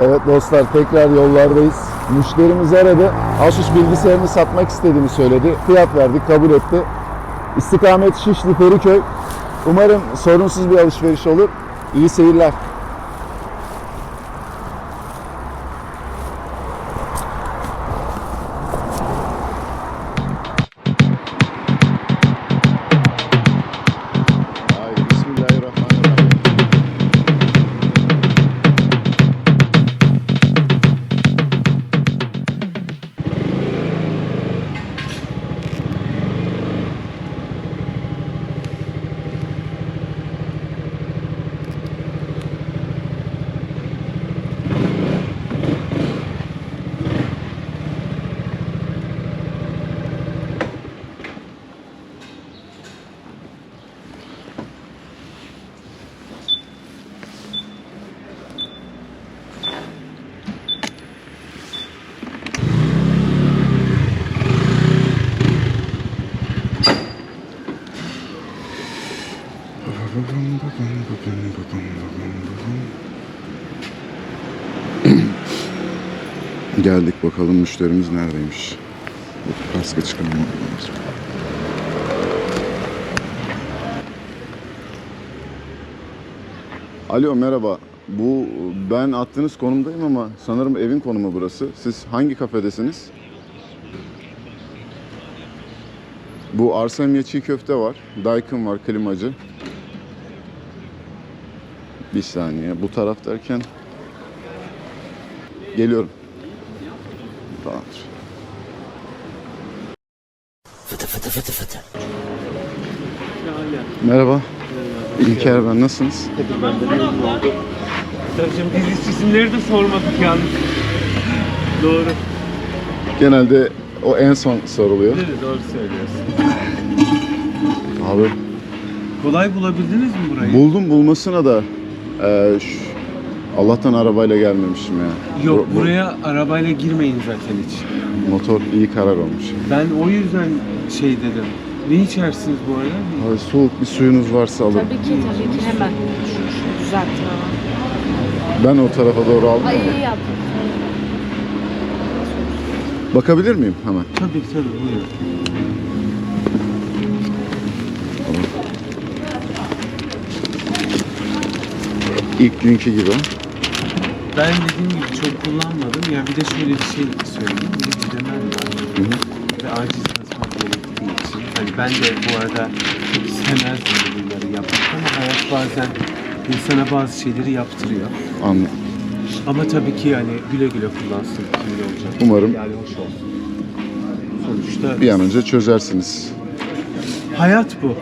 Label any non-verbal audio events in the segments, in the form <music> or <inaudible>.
Evet dostlar tekrar yollardayız. Müşterimiz aradı. Asus bilgisayarını satmak istediğini söyledi. Fiyat verdik, kabul etti. İstikamet Şişli Feriköy. Umarım sorunsuz bir alışveriş olur. İyi seyirler. Geldik bakalım müşterimiz neredeymiş. Kaskı çıkarmam lazım. Alo merhaba. Bu ben attığınız konumdayım ama sanırım evin konumu burası. Siz hangi kafedesiniz? Bu Arsamiye çiğ köfte var. Daikin var, klimacı. Bir saniye. Bu taraf derken geliyorum. Tamamdır. Merhaba. İlker ben. Nasılsınız? Tabii biz isimleri de sormadık yalnız. Doğru. Genelde o en son soruluyor. Değil mi? Doğru söylüyorsun. Abi Kolay bulabildiniz mi burayı? buldum bulmasına da eee, şu- Allah'tan arabayla gelmemişim ya. Yok Bu- bu buraya arabayla girmeyin zaten hiç. Motor iyi karar olmuş. Ben o yüzden şey dedim. Ne içersiniz bu arada? Abi soğuk bir suyunuz varsa alırım. Tabii ki tabii ki hemen. Düzelttim ama. Ben o tarafa doğru aldım. Ay iyi yaptın. Bakabilir miyim hemen? Tabii tabii buyurun. İlk günkü gibi. Ben dediğim gibi çok kullanmadım. Ya bir de şöyle bir şey söyleyeyim. Bir ödemem var. Hı hı. Ve aciz yazmak gerektiği için. Hani ben de bu arada çok istemezdim bunları yapmak ama hayat bazen insana bazı şeyleri yaptırıyor. Anladım. Ama tabii ki yani güle güle kullansın kimle olacak. Umarım. Yani hoş olsun. Sonuçta Bir an önce çözersiniz. hayat bu.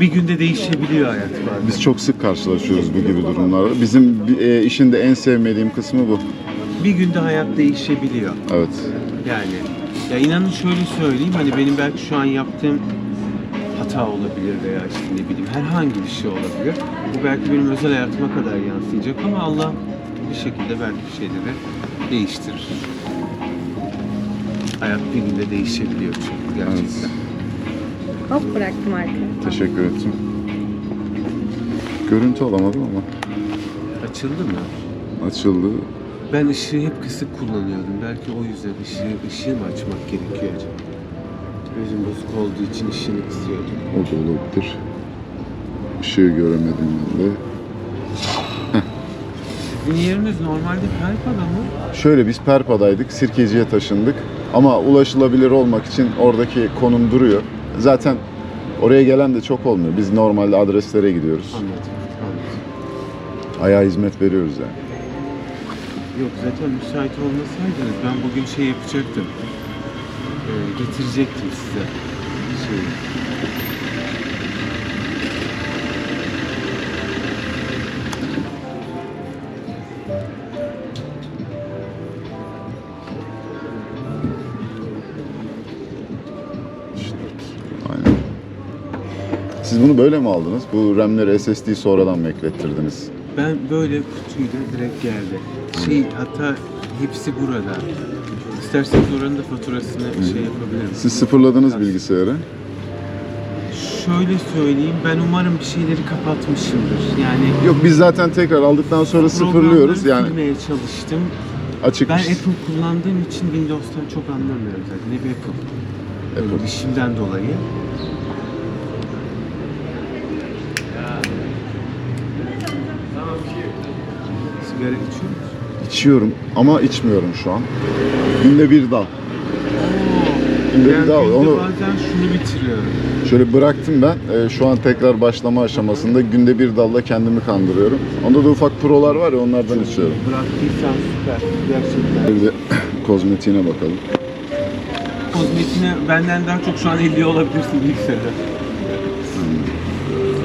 Bir günde değişebiliyor hayat bazen. Biz çok sık karşılaşıyoruz bu gibi durumlarla. Bizim e, işin de en sevmediğim kısmı bu. Bir günde hayat değişebiliyor. Evet. Yani ya inanın şöyle söyleyeyim hani benim belki şu an yaptığım hata olabilir veya işte ne bileyim herhangi bir şey olabilir. Bu belki benim özel hayatıma kadar yansıyacak ama Allah bir şekilde belki bir şeyleri değiştirir. Hayat bir günde değişebiliyor çünkü gerçekten. Hop bıraktım arkaya. Teşekkür ettim. Görüntü alamadım ama Açıldı mı? açıldı. Ben ışığı hep kısık kullanıyordum. Belki o yüzden ışığı, ışığı mı açmak gerekiyor acaba? Gözüm bozuk olduğu için ışığını kısıyordum. O da olabilir. Işığı göremedim ben de. Sizin yeriniz normalde Perpa'da mı? Şöyle biz Perpa'daydık, Sirkeci'ye taşındık. Ama ulaşılabilir olmak için oradaki konum duruyor. Zaten oraya gelen de çok olmuyor. Biz normalde adreslere gidiyoruz. Anladım, anladım. Ayağa hizmet veriyoruz yani. Yok zaten müsait olmasaydınız ben bugün şey yapacaktım. Ee, getirecektim size şeyi. Siz bunu böyle mi aldınız? Bu RAM'leri SSD sonradan mı eklettirdiniz? Ben böyle kutuyla direkt geldi. Şey hatta hepsi burada. İsterseniz oranın da faturasını şey yapabilirim. Siz sıfırladınız bilgisayarı. şöyle söyleyeyim. Ben umarım bir şeyleri kapatmışımdır. Yani Yok biz zaten tekrar aldıktan sonra sıfırlıyoruz programları yani silmeye çalıştım. açık. Ben Apple kullandığım için Windows'tan çok anlamıyorum zaten. Hep Apple. Apple. İşimden dolayı. Sigara içiyor musun? İçiyorum ama içmiyorum şu an. Günde bir dal. Günde bir Ben dal. günde Onu bazen şunu bitiriyorum. şöyle bıraktım ben. Ee, şu an tekrar başlama aşamasında günde bir dalla kendimi kandırıyorum. Onda da ufak prolar var ya onlardan içiyorum. Bıraktıysan süper. Gerçekten. Bir de kozmetiğine bakalım. Kozmetiğine benden daha çok şu an 50 olabilirsin ilk sene.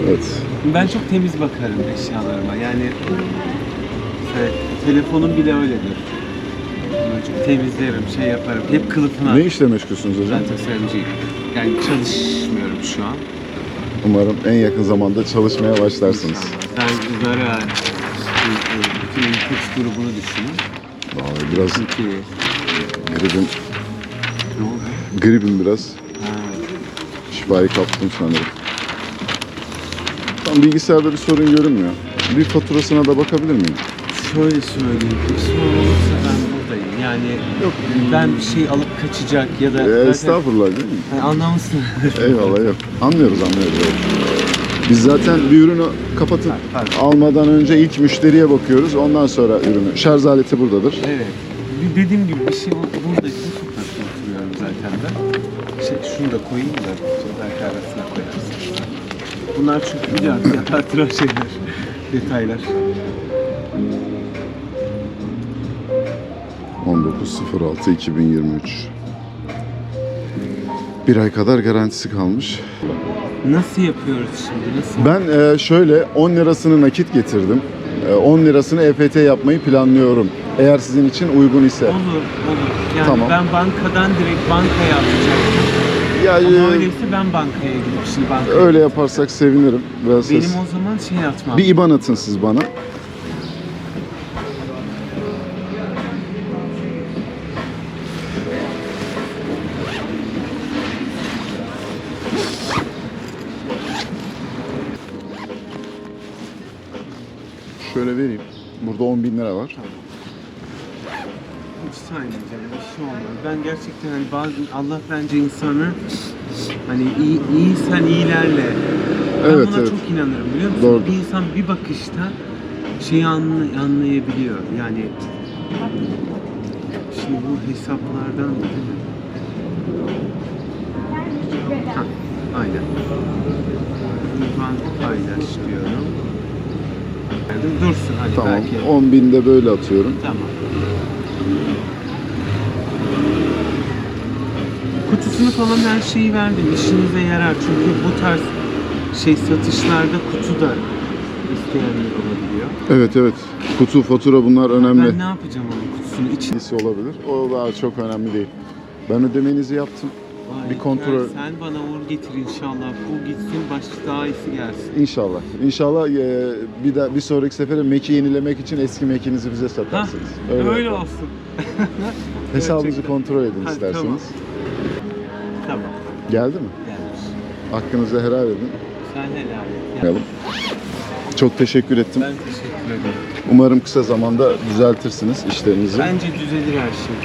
Evet. Ben çok temiz bakarım eşyalarıma. Yani evet, telefonum bile öyledir. Böyle temizlerim, şey yaparım. Hep kılıfına. Ne işle meşgulsünüz hocam? Ben tasarımcıyım. Yani çalışmıyorum şu an. Umarım en yakın zamanda çalışmaya başlarsınız. Ben Zara, bütün Infix grubunu düşünün. Vallahi biraz Çünkü gribim, ne oldu? gribim biraz. Ha, Şifayı kaptım sanırım. Tam bilgisayarda bir sorun görünmüyor. Bir faturasına da bakabilir miyim? Şöyle söyleyeyim. Sorun olursa ben buradayım. Yani Yok. ben bir şey alıp kaçacak ya da... Zaten- estağfurullah değil mi? Yani anlamışsın. <laughs> Eyvallah yok. Anlıyoruz anlıyoruz. Biz zaten bir ürünü kapatıp Pardon. almadan önce ilk müşteriye bakıyoruz. Ondan sonra ürünü. Şarj aleti buradadır. Evet. Bir dediğim gibi bir şey ol- buradaysa sokakta oturuyorum zaten ben. Şey, şunu da koyayım da belki arasına koyarsın. Bunlar çünkü biliyorum <laughs> yapartıran şeyler, detaylar. 19.06.2023 Bir ay kadar garantisi kalmış. Nasıl yapıyoruz şimdi? Nasıl? Ben e, şöyle 10 lirasını nakit getirdim. E, 10 lirasını EFT yapmayı planlıyorum. Eğer sizin için uygun ise. Olur, olur. Yani Tamam. ben bankadan direkt bankaya atacaktım. Ya Ama e, öyleyse ben bankaya gidip şimdi bankaya... öyle yaparsak sevinirim. Biraz Benim ses- o zaman şey atmam. Bir IBAN atın siz bana. Şöyle vereyim. Burada 10 bin lira var. Hiç saymayacağım. Bir şey olmaz. Ben gerçekten hani bazen Allah bence insanı hani iyi, iyisen iyilerle. Ben Evet, buna evet. çok inanırım biliyor musun? Doğru. Bir insan bir bakışta şeyi anlay- anlayabiliyor. Yani şimdi bu hesaplardan Ha, aynen. İvan paylaş diyorum. Dursun hadi Tamam. belki. 10 bin de böyle atıyorum. Tamam. Kutusunu falan her şeyi verdim. İşinize yarar. Çünkü bu tarz şey satışlarda kutu da isteyenler olabiliyor. Evet evet. Kutu, fatura bunlar önemli. Ben ne yapacağım onun kutusunu? İçine Birisi olabilir. O daha çok önemli değil. Ben ödemenizi yaptım. Bir kontrol- Sen bana uğur getir inşallah. Bu gitsin başka daha iyisi gelsin. İnşallah. İnşallah e, bir daha bir sonraki sefere Mac'i yenilemek için eski Mac'inizi bize Hah, satarsınız. öyle, yapalım. olsun. <laughs> <laughs> Hesabınızı kontrol edin Ha, isterseniz. Tamam. Geldi mi? Gelmiş. Hakkınızı helal edin. Sen helal et. Ya. Yapalım. Çok teşekkür ettim. Ben teşekkür ederim. Umarım kısa zamanda düzeltirsiniz işlerinizi. Bence düzelir her şey.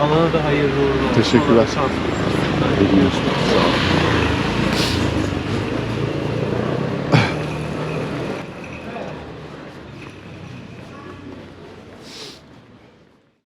Alana da hayırlı uğurlu olsun. Teşekkürler. Ona da şans. Sağ olun.